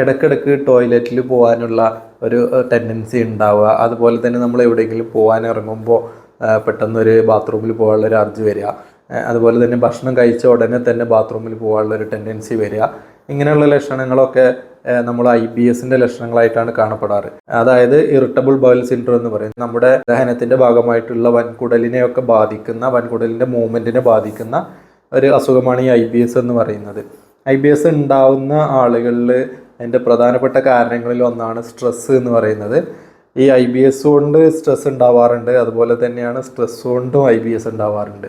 ഇടയ്ക്കിടയ്ക്ക് ടോയ്ലറ്റിൽ പോകാനുള്ള ഒരു ടെൻഡൻസി ഉണ്ടാവുക. അതുപോലെ തന്നെ നമ്മൾ എവിടെയെങ്കിലും പോകാൻ ഇറങ്ങുമ്പോൾ പെട്ടെന്ന് ഒരു ബാത്റൂമിൽ പോകാനുള്ള ഒരു അർജി വരിക. അതുപോലെ തന്നെ ഭക്ഷണം കഴിച്ച ഉടനെ തന്നെ ബാത്റൂമിൽ പോകാനുള്ള ഒരു ടെൻഡൻസി വരിക. ഇങ്ങനെയുള്ള ലക്ഷണങ്ങളൊക്കെ നമ്മൾ ഐ ബി എസിന്റെ ലക്ഷണങ്ങളായിട്ടാണ് കാണപ്പെടാറ്. അതായത് ഇറിറ്റബിൾ ബൗൽ സിൻഡ്രോം എന്ന് പറയും. നമ്മുടെ ദഹനത്തിന്റെ ഭാഗമായിട്ടുള്ള വൻകുടലിനെയൊക്കെ ബാധിക്കുന്ന വൻകുടലിന്റെ മൂവ്മെന്റിനെ ബാധിക്കുന്ന ഒരു അസുഖമാണ് ഈ ഐ ബി എസ് എന്ന് പറയുന്നത്. ഐ ബി എസ് ഉണ്ടാവുന്ന ആളുകളിൽ അതിന്റെ പ്രധാനപ്പെട്ട കാരണങ്ങളിൽ ഒന്നാണ് സ്ട്രെസ്സ് എന്ന് പറയുന്നത്. ഈ ഐ ബി എസ് കൊണ്ട് സ്ട്രെസ് ഉണ്ടാവാറുണ്ട്. അതുപോലെ തന്നെയാണ് സ്ട്രെസ് കൊണ്ടും ഐ ബി എസ് ഉണ്ടാവാറുണ്ട്.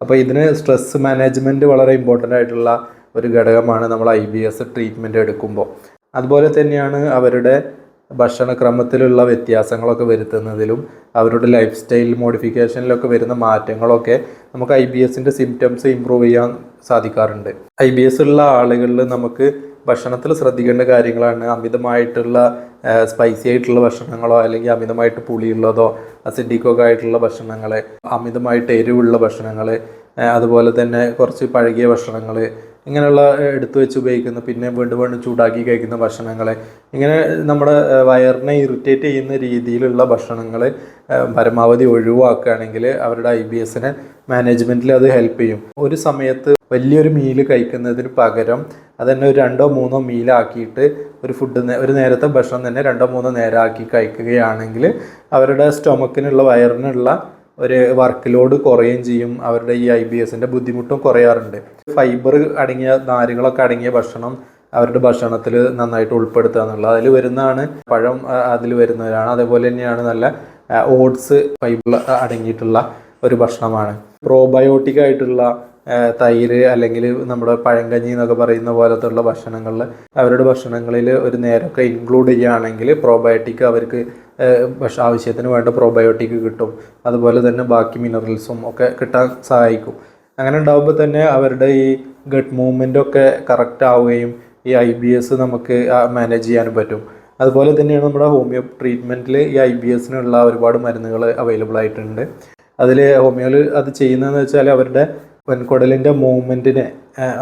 അപ്പോൾ ഇതിന് സ്ട്രെസ് മാനേജ്മെന്റ് വളരെ ഇമ്പോർട്ടന്റ് ആയിട്ടുള്ള ഒരു ഘടകമാണ് നമ്മൾ ഐ ബി എസ് ട്രീറ്റ്മെന്റ് എടുക്കുമ്പോൾ. അതുപോലെ തന്നെയാണ് അവരുടെ ഭക്ഷണക്രമത്തിലുള്ള വ്യത്യാസങ്ങളൊക്കെ വരുത്തുന്നതിലും അവരുടെ ലൈഫ് സ്റ്റൈൽ മോഡിഫിക്കേഷനിലൊക്കെ വരുന്ന മാറ്റങ്ങളൊക്കെ നമുക്ക് ഐ ബി എസിന്റെ സിംറ്റംസ് ഇമ്പ്രൂവ് ചെയ്യാൻ സാധിക്കാറുണ്ട്. ഐ ബി എസ് ഉള്ള ആളുകളിൽ നമുക്ക് ഭക്ഷണത്തിൽ ശ്രദ്ധിക്കേണ്ട കാര്യങ്ങളാണ്. അമിതമായിട്ടുള്ള സ്പൈസി ആയിട്ടുള്ള ഭക്ഷണങ്ങളോ അല്ലെങ്കിൽ അമിതമായിട്ട് പുളിയുള്ളതോ അസിഡിക്കൊക്കെ ആയിട്ടുള്ള ഭക്ഷണങ്ങൾ അമിതമായിട്ട് എരിവുള്ള ഭക്ഷണങ്ങൾ അതുപോലെ തന്നെ കുറച്ച് പഴകിയ ഭക്ഷണങ്ങൾ ഇങ്ങനെയുള്ള എടുത്തു വെച്ച് ഉപയോഗിക്കുന്ന. പിന്നെ വീണ്ടും വീണ്ടും ചൂടാക്കി കഴിക്കുന്ന ഭക്ഷണങ്ങളെ. ഇങ്ങനെ നമ്മുടെ വയറിനെ ഇറിറ്റേറ്റ് ചെയ്യുന്ന രീതിയിലുള്ള ഭക്ഷണങ്ങൾ പരമാവധി ഒഴിവാക്കുകയാണെങ്കിൽ അവരുടെ ഐ ബി എസിന് മാനേജ്മെന്റിൽ അത് ഹെൽപ്പ് ചെയ്യും. ഒരു സമയത്ത് വലിയൊരു മീൽ കഴിക്കുന്നതിന് പകരം അത് തന്നെ ഒരു രണ്ടോ മൂന്നോ മീലാക്കിയിട്ട് ഒരു ഫുഡ് ഒരു നേരത്തെ ഭക്ഷണം തന്നെ രണ്ടോ മൂന്നോ നേരമാക്കി കഴിക്കുകയാണെങ്കിൽ അവരുടെ സ്റ്റൊമക്കിനുള്ള വയറിനുള്ള ഒരു വർക്ക് ലോഡ് കുറയുകയും ചെയ്യും. അവരുടെ ഈ ഐ ബി എസിന്റെ ബുദ്ധിമുട്ടും കുറയാറുണ്ട്. ഫൈബർ അടങ്ങിയ നാരുകളൊക്കെ അടങ്ങിയ ഭക്ഷണം അവരുടെ ഭക്ഷണത്തിൽ നന്നായിട്ട് ഉൾപ്പെടുത്തുക എന്നുള്ളത്. അതിൽ വരുന്നതാണ് പഴം അതിൽ വരുന്നവരാണ്. അതേപോലെ തന്നെയാണ് നല്ല ഓട്സ് ഫൈബർ അടങ്ങിയിട്ടുള്ള ഒരു ഭക്ഷണമാണ്. പ്രോബയോട്ടിക് ആയിട്ടുള്ള തൈര് അല്ലെങ്കിൽ നമ്മുടെ പഴങ്കഞ്ഞി എന്നൊക്കെ പറയുന്ന പോലത്തുള്ള ഭക്ഷണങ്ങളിൽ അവരുടെ ഭക്ഷണങ്ങളിൽ ഒരു നേരമൊക്കെ ഇൻക്ലൂഡ് ചെയ്യുകയാണെങ്കിൽ പ്രോബയോട്ടിക് അവർക്ക് ആവശ്യത്തിന് വേണ്ട പ്രോബയോട്ടിക് കിട്ടും. അതുപോലെ തന്നെ ബാക്കി മിനറൽസും ഒക്കെ കിട്ടാൻ സഹായിക്കും. അങ്ങനെ ഉണ്ടാകുമ്പോൾ തന്നെ അവരുടെ ഈ ഗട്ട് മൂവ്മെന്റ് ഒക്കെ കറക്റ്റ് ആവുകയും ഈ ഐ ബി എസ് നമുക്ക് മാനേജ് ചെയ്യാനും പറ്റും. അതുപോലെ തന്നെയാണ് നമ്മുടെ ഹോമിയോ ട്രീറ്റ്മെന്റിൽ ഈ ഐ ബി എസിനുള്ള ഒരുപാട് മരുന്നുകൾ അവൈലബിൾ ആയിട്ടുണ്ട്. അതിൽ ഹോമിയോയിൽ അത് ചെയ്യുന്നതെന്ന് വെച്ചാൽ അവരുടെ വൻകുടലിന്റെ മൂവ്മെന്റിനെ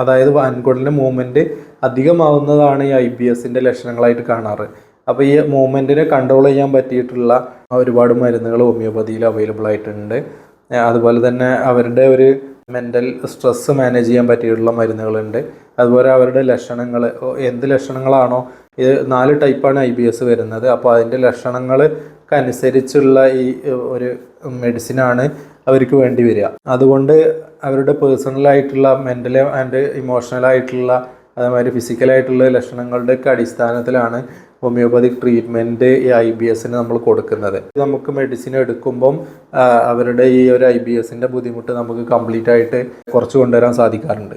അതായത് വൻകുടലിന്റെ മൂവ്മെന്റ് അധികമാവുന്നതാണ് ഈ ഐ ബി എസിന്റെ ലക്ഷണങ്ങളായിട്ട് കാണാറ്. അപ്പോൾ ഈ മൂവ്മെന്റിനെ കൺട്രോൾ ചെയ്യാൻ പറ്റിയിട്ടുള്ള ഒരുപാട് മരുന്നുകൾ ഹോമിയോപ്പതിയിൽ അവൈലബിൾ ആയിട്ടുണ്ട്. അതുപോലെ തന്നെ അവരുടെ ഒരു മെന്റൽ സ്ട്രെസ്സ് മാനേജ് ചെയ്യാൻ പറ്റിയിട്ടുള്ള മരുന്നുകളുണ്ട്. അതുപോലെ അവരുടെ ലക്ഷണങ്ങൾ എന്ത് ലക്ഷണങ്ങളാണോ ഇത് നാല് ടൈപ്പാണ് ഐ ബി എസ് വരുന്നത്. അപ്പോൾ അതിന്റെ ലക്ഷണങ്ങൾക്ക് അനുസരിച്ചുള്ള ഈ ഒരു മെഡിസിനാണ് അവർക്ക് വേണ്ടി വരിക. അതുകൊണ്ട് അവരുടെ പേഴ്സണലായിട്ടുള്ള മെന്റൽ ആൻഡ് ഇമോഷണലായിട്ടുള്ള അതേമാതിരി ഫിസിക്കലായിട്ടുള്ള ലക്ഷണങ്ങളുടെ ഒക്കെ അടിസ്ഥാനത്തിലാണ് ഹോമിയോപ്പതിക് ട്രീറ്റ്മെന്റ് ഈ ഐ ബി എസിന് നമ്മൾ കൊടുക്കുന്നത്. നമുക്ക് മെഡിസിൻ എടുക്കുമ്പം അവരുടെ ഈ ഒരു ഐ ബി എസിന്റെ ബുദ്ധിമുട്ട് നമുക്ക് കംപ്ലീറ്റ് ആയിട്ട് കുറച്ച് കൊണ്ടുവരാൻ സാധിക്കാറുണ്ട്.